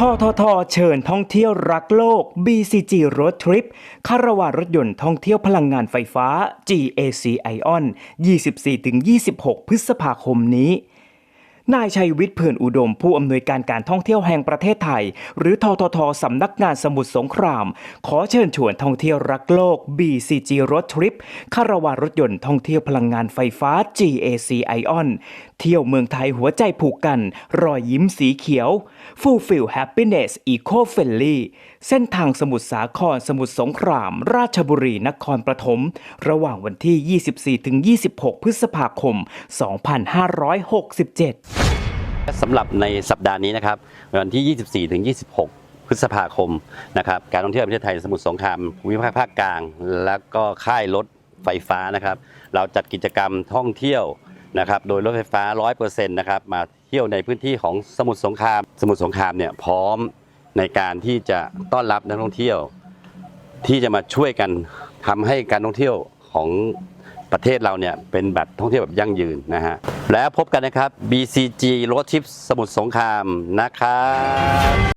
ทททเชิญท่องเที่ยวรักโลก BCG Road Trip คาราวานรถยนต์ท่องเที่ยวพลังงานไฟฟ้า GAC Ion 24-26 พฤษภาคมนี้ นายชัยวิทย์เผื่อนอุดมผู้อำนวยการการท่องเที่ยวแห่งประเทศไทย หรือทททสำนักงานสมุทรสงคราม ขอเชิญชวนท่องเที่ยวรักโลก BCG Road Trip คาราวานรถยนต์ท่องเที่ยวพลังงานไฟฟ้า GAC Ion เที่ยวเมืองไทยหัวใจผูกกัน รอยยิ้มสีเขียว Fulfill Happiness Eco Friendly เส้นทางสมุทรสาครสมุทรสงคราม ราชบุรีนครปฐมระหว่างวันที่ 24-26 พฤษภาคม 2567 สำหรับในสัปดาห์นี้นะครับ วันที่ 24-26พฤษภาคมนะครับการท่องเที่ยวประเทศไทยสมุทรสงครามภูมิภาคภาคกลาง แล้วก็ค่ายรถไฟฟ้านะครับ เราจัดกิจกรรมท่องเที่ยว นะครับโดยรถไฟฟ้า 100%นะครับมาเที่ยวในพื้นที่ของสมุทรสงคราม สมุทรสงครามเนี่ยพร้อมในการที่จะต้อนรับนักท่องเที่ยว ที่จะมาช่วยกันทำให้การท่องเที่ยวของประเทศเราเนี่ยเป็นแบบท่องเที่ยวแบบยั่งยืนนะฮะแล้วพบกันนะครับ BCG Road Trip สมุทรสงครามนะครับ